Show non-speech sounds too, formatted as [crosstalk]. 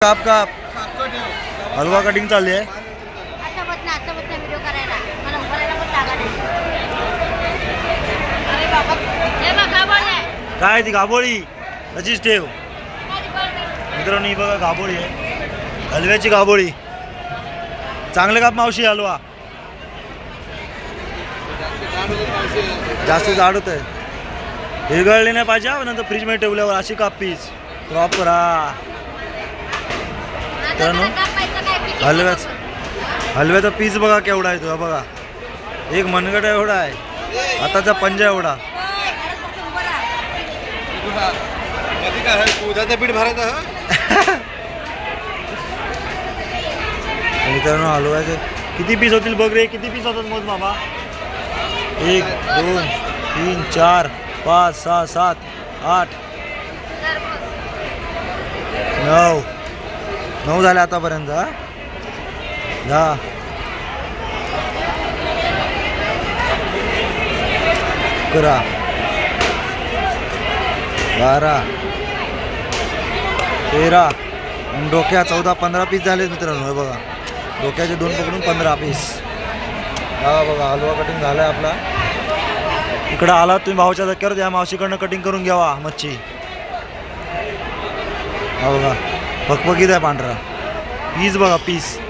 काप काप. हलवा कटिंग चालली आहे. हे काय ती गाबोळी तशीच ठेव. मित्रांनो ही बघा गाबोळी आहे. हलव्याची गाबोळी चांगले काप मावशी हलवा. जास्त जाड होत आहे विरघळले नाही पाहिजे नंतर फ्रीजमध्ये ठेवल्यावर अशी काप पीस. प्रॉपर हा. मित्रांनो, हलव्याच हलव्याचा पीस बघा केवढा आहे तुला बघा. एक मनगट एवढा आहे. आताचा पंजा एवढा. पीठ [laughs] भरायचं मित्रांनो हलव्याचे किती पीस होतील बघ रे किती पीस होतात मोज बाबा? एक दोन तीन चार पाच सहा सात आठ नऊ नऊ झाले आतापर्यंत. दहा अकरा बारा. तेरा. आणि डोक्या चौदा पंधरा पीस झाले मित्रांनो हे बघा. डोक्याचे दोन पकडून पंधरा पीस हा बघा हलवा कटिंग झाला आहे आपला. इकडं आला तुम्ही भाऊच्या धक्क्यावर या मावशीकडनं कटिंग करून घ्यावा मच्छी. हा बघा. फकफकीत आहे पांढरा. पीस बघा पीस.